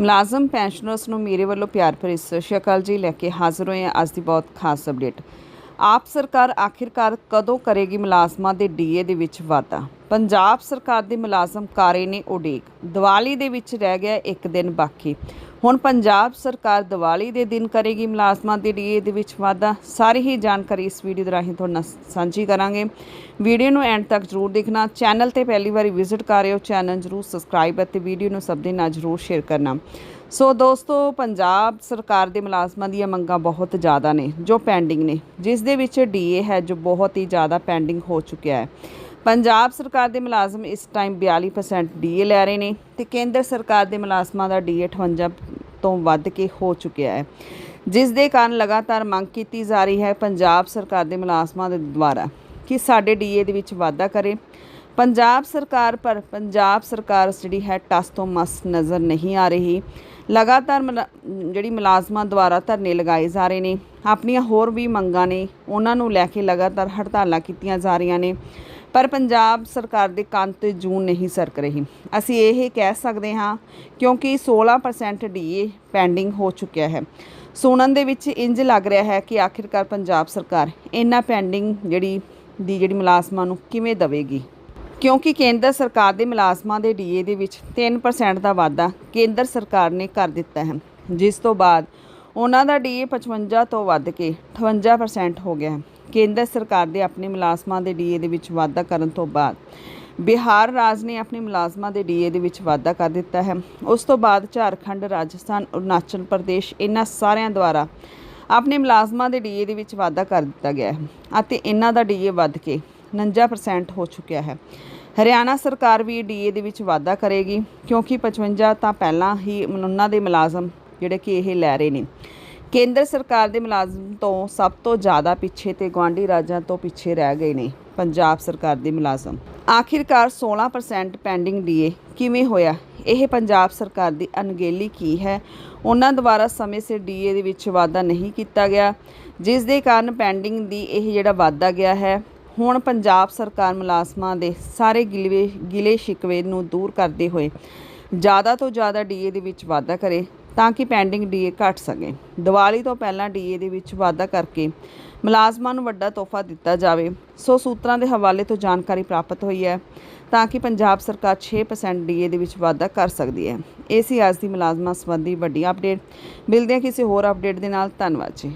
ਮੁਲਾਜ਼ਮ ਪੈਨਸ਼ਨਰਸ ਨੂੰ ਮੇਰੇ ਵੱਲੋਂ ਪਿਆਰ ਭਰੀ ਸਤਿ ਸ਼੍ਰੀ ਅਕਾਲ ਜੀ ਲੈ ਕੇ ਹਾਜ਼ਰ ਹੋਏ ਹਾਂ ਅੱਜ ਦੀ ਬਹੁਤ ਖਾਸ ਅਪਡੇਟ। ਆਪ ਸਰਕਾਰ ਆਖਿਰਕਾਰ ਕਦੋਂ ਕਰੇਗੀ ਮੁਲਾਜ਼ਮਾਂ ਦੇ ਡੀਏ ਦੇ ਵਿੱਚ ਵਾਧਾ? ਪੰਜਾਬ ਸਰਕਾਰ ਦੇ ਮੁਲਾਜ਼ਮ ਕਾਰੇ ਨੇ ਉਡੀਕ। ਦੀਵਾਲੀ ਦੇ ਵਿੱਚ ਰਹਿ ਗਿਆ ਇੱਕ ਦਿਨ ਬਾਕੀ। ਹੁਣ ਪੰਜਾਬ ਸਰਕਾਰ ਦੀਵਾਲੀ ਦੇ ਦਿਨ ਕਰੇਗੀ ਮੁਲਾਜ਼ਮਾਂ ਦੇ ਡੀਏ ਦੇ ਵਿੱਚ ਵਾਧਾ। ਸਾਰੀ ਹੀ ਜਾਣਕਾਰੀ ਇਸ ਵੀਡੀਓ ਦੇ ਰਾਹੀਂ ਤੁਹਾਡੇ ਨਾਲ ਸਾਂਝੀ ਕਰਾਂਗੇ। ਵੀਡੀਓ ਨੂੰ ਐਂਡ ਤੱਕ ਜ਼ਰੂਰ ਦੇਖਣਾ। ਚੈਨਲ ਤੇ ਪਹਿਲੀ ਵਾਰੀ ਵਿਜ਼ਿਟ ਕਰ ਰਹੇ ਹੋ, ਚੈਨਲ ਜ਼ਰੂਰ ਸਬਸਕ੍ਰਾਈਬ ਅਤੇ ਵੀਡੀਓ ਨੂੰ ਸਭ ਦੇ ਨਾਲ ਜ਼ਰੂਰ ਸ਼ੇਅਰ ਕਰਨਾ। ਸੋ ਦੋਸਤੋ, ਪੰਜਾਬ ਸਰਕਾਰ ਦੇ ਮੁਲਾਜ਼ਮਾਂ ਦੀਆਂ ਮੰਗਾਂ ਬਹੁਤ ਜ਼ਿਆਦਾ ਨੇ, ਜੋ ਪੈਂਡਿੰਗ ਨੇ, ਜਿਸ ਦੇ ਵਿੱਚ ਡੀਏ ਹੈ ਜੋ ਬਹੁਤ ਹੀ ਜ਼ਿਆਦਾ ਪੈਂਡਿੰਗ ਹੋ ਚੁੱਕਿਆ ਹੈ। ਪੰਜਾਬ ਸਰਕਾਰ ਦੇ ਮੁਲਾਜ਼ਮ ਇਸ ਟਾਈਮ 42% ਡੀਏ ਲੈ ਰਹੇ ਨੇ ਤੇ ਕੇਂਦਰ ਸਰਕਾਰ ਦੇ ਮੁਲਾਜ਼ਮਾਂ ਦਾ ਡੀਏ 58 ਤੋਂ ਵੱਧ ਕੇ ਹੋ ਚੁੱਕਿਆ ਹੈ। ਜਿਸ ਦੇ ਕਾਰਨ ਲਗਾਤਾਰ ਮੰਗ ਕੀਤੀ ਜਾ ਰਹੀ ਹੈ ਪੰਜਾਬ ਸਰਕਾਰ ਦੇ ਮੁਲਾਜ਼ਮਾਂ ਦੇ ਦੁਆਰਾ ਕਿ ਸਾਡੇ ਡੀਏ ਦੇ ਵਿੱਚ ਵਾਧਾ ਕਰੇ। ਪੰਜਾਬ ਸਰਕਾਰ, ਪਰ ਪੰਜਾਬ ਸਰਕਾਰ ਜਿਹੜੀ ਹੈ ਟਸ ਤੋਂ ਮਸ ਨਜ਼ਰ ਨਹੀਂ ਆ ਰਹੀ। ਲਗਾਤਾਰ ਮੁਲਾ- ਜਿਹੜੀ ਮੁਲਾਜ਼ਮਾਂ ਦੁਆਰਾ ਧਰਨੇ ਲਗਾਏ ਜਾ ਰਹੇ ਨੇ, ਆਪਣੀਆਂ ਹੋਰ ਵੀ ਮੰਗਾਂ ਨੇ, ਉਹਨਾਂ ਨੂੰ ਲੈ ਕੇ ਲਗਾਤਾਰ ਹੜਤਾਲਾਂ ਕੀਤੀਆਂ ਜਾ ਰਹੀਆਂ ਨੇ। ਪਰ ਪੰਜਾਬ ਸਰਕਾਰ ਦੇ ਕੰਨ ਤੇ ਜੂਨ ਨਹੀਂ ਸਰਕ ਰਹੀ। ਅਸੀਂ ਇਹ ਕਹਿ ਸਕਦੇ ਹਾਂ ਕਿਉਂਕਿ 16% ਡੀਏ ਪੈਂਡਿੰਗ ਹੋ ਚੁੱਕਿਆ ਹੈ। ਸੁਣਨ ਦੇ ਵਿੱਚ ਇੰਜ ਲੱਗ ਰਿਹਾ ਹੈ ਕਿ ਆਖਿਰਕਾਰ ਪੰਜਾਬ ਸਰਕਾਰ ਇਹਨਾਂ ਪੈਂਡਿੰਗ ਜਿਹੜੀ ਦੀ ਜਿਹੜੀ ਮੁਲਾਜ਼ਮਾਂ ਨੂੰ ਕਿਵੇਂ ਦੇਵੇਗੀ? ਕਿਉਂਕਿ ਕੇਂਦਰ ਸਰਕਾਰ ਦੇ ਮੁਲਾਜ਼ਮਾਂ ਦੇ ਡੀਏ ਦੇ ਵਿੱਚ 3% ਦਾ ਵਾਧਾ ਕੇਂਦਰ ਸਰਕਾਰ ਨੇ ਕਰ ਦਿੱਤਾ ਹੈ। ਜਿਸ ਤੋਂ ਬਾਅਦ ਉਹਨਾਂ ਦਾ ਡੀਏ 55 ਤੋਂ ਵੱਧ ਕੇ 58% ਹੋ ਗਿਆ। ਹੈ ਕੇਂਦਰ ਸਰਕਾਰ ਦੇ ਆਪਣੇ ਮੁਲਾਜ਼ਮਾਂ ਦੇ ਡੀਏ ਦੇ ਵਿੱਚ ਵਾਧਾ ਕਰਨ ਤੋਂ ਬਾਅਦ ਬਿਹਾਰ ਰਾਜ ਨੇ ਆਪਣੇ ਮੁਲਾਜ਼ਮਾਂ ਦੇ ਡੀਏ ਦੇ ਵਿੱਚ ਵਾਧਾ ਕਰ ਦਿੱਤਾ ਹੈ। ਉਸ ਤੋਂ ਬਾਅਦ ਝਾਰਖੰਡ, ਰਾਜਸਥਾਨ, ਅਰੁਣਾਚਲ ਪ੍ਰਦੇਸ਼ ਇਹਨਾਂ ਸਾਰਿਆਂ ਦੁਆਰਾ ਆਪਣੇ ਮੁਲਾਜ਼ਮਾਂ ਦੇ ਡੀਏ ਦੇ ਵਿੱਚ ਵਾਧਾ ਕਰ ਦਿੱਤਾ ਗਿਆ ਹੈ ਅਤੇ ਇਹਨਾਂ ਦਾ ਡੀਏ ਵੱਧ ਕੇ 49% ਹੋ ਚੁੱਕਿਆ ਹੈ। ਹਰਿਆਣਾ ਸਰਕਾਰ ਵੀ ਡੀਏ ਦੇ ਵਿੱਚ ਵਾਧਾ ਕਰੇਗੀ ਕਿਉਂਕਿ 55 ਤਾਂ ਪਹਿਲਾਂ ਹੀ ਉਹਨਾਂ ਦੇ ਮੁਲਾਜ਼ਮ ਜਿਹੜੇ ਕਿ ਇਹ ਲੈ ਰਹੇ ਨੇ। ਕੇਂਦਰ ਸਰਕਾਰ ਦੇ ਮੁਲਾਜ਼ਮ ਤੋਂ ਸਭ ਤੋਂ ਜ਼ਿਆਦਾ ਪਿੱਛੇ ਤੇ ਗਵਾਂਢੀ ਰਾਜਾਂ ਤੋਂ ਪਿੱਛੇ ਰਹਿ ਗਏ ਨੇ ਪੰਜਾਬ ਸਰਕਾਰ ਦੇ ਮੁਲਾਜ਼ਮ। ਆਖਿਰਕਾਰ 16% ਪੈਂਡਿੰਗ ਡੀਏ ਕਿਵੇਂ ਹੋਇਆ? ਇਹ ਪੰਜਾਬ ਸਰਕਾਰ ਦੀ ਅਣਗਹਿਲੀ ਕੀ ਹੈ? ਉਹਨਾਂ ਦੁਆਰਾ ਸਮੇਂ ਸਿਰ ਡੀਏ ਦੇ ਵਿੱਚ ਵਾਧਾ ਨਹੀਂ ਕੀਤਾ ਗਿਆ, ਜਿਸ ਦੇ ਕਾਰਨ ਪੈਂਡਿੰਗ ਦੀ ਇਹ ਜਿਹੜਾ ਵਾਧਾ ਗਿਆ ਹੈ, ਹੁਣ ਪੰਜਾਬ ਸਰਕਾਰ ਮੁਲਾਜ਼ਮਾਂ ਦੇ ਸਾਰੇ ਗਿਲੇ ਗਿਲੇ ਸ਼ਿਕਵੇ ਨੂੰ ਦੂਰ ਕਰਦੇ ਹੋਏ ਜ਼ਿਆਦਾ ਤੋਂ ਜ਼ਿਆਦਾ ਡੀਏ ਦੇ ਵਿੱਚ ਵਾਧਾ ਕਰੇ। ਤਾਂ ਕਿ ਪੈਂਡਿੰਗ ਡੀਏ ਘਟ ਸਕੇ। ਦੀਵਾਲੀ ਤੋਂ ਪਹਿਲਾਂ ਡੀਏ ਦੇ ਵਿੱਚ ਵਾਧਾ ਕਰਕੇ ਮੁਲਾਜ਼ਮਾਂ ਨੂੰ ਵੱਡਾ ਤੋਹਫਾ ਦਿੱਤਾ ਜਾਵੇ। ਸੋ ਸੂਤਰਾਂ ਦੇ ਹਵਾਲੇ ਤੋਂ ਜਾਣਕਾਰੀ ਪ੍ਰਾਪਤ ਹੋਈ ਹੈ ਤਾਂ ਕਿ ਪੰਜਾਬ ਸਰਕਾਰ 6% ਡੀਏ ਦੇ ਵਿੱਚ ਵਾਧਾ ਕਰ ਸਕਦੀ ਹੈ। ਇਹ ਸੀ ਅੱਜ ਦੀ ਮੁਲਾਜ਼ਮਾਂ ਸੰਬੰਧੀ ਵੱਡੀ ਅਪਡੇਟ। ਮਿਲਦੇ ਹਾਂ ਕਿਸੇ ਹੋਰ ਅਪਡੇਟ ਦੇ ਨਾਲ। ਧੰਨਵਾਦ ਜੀ।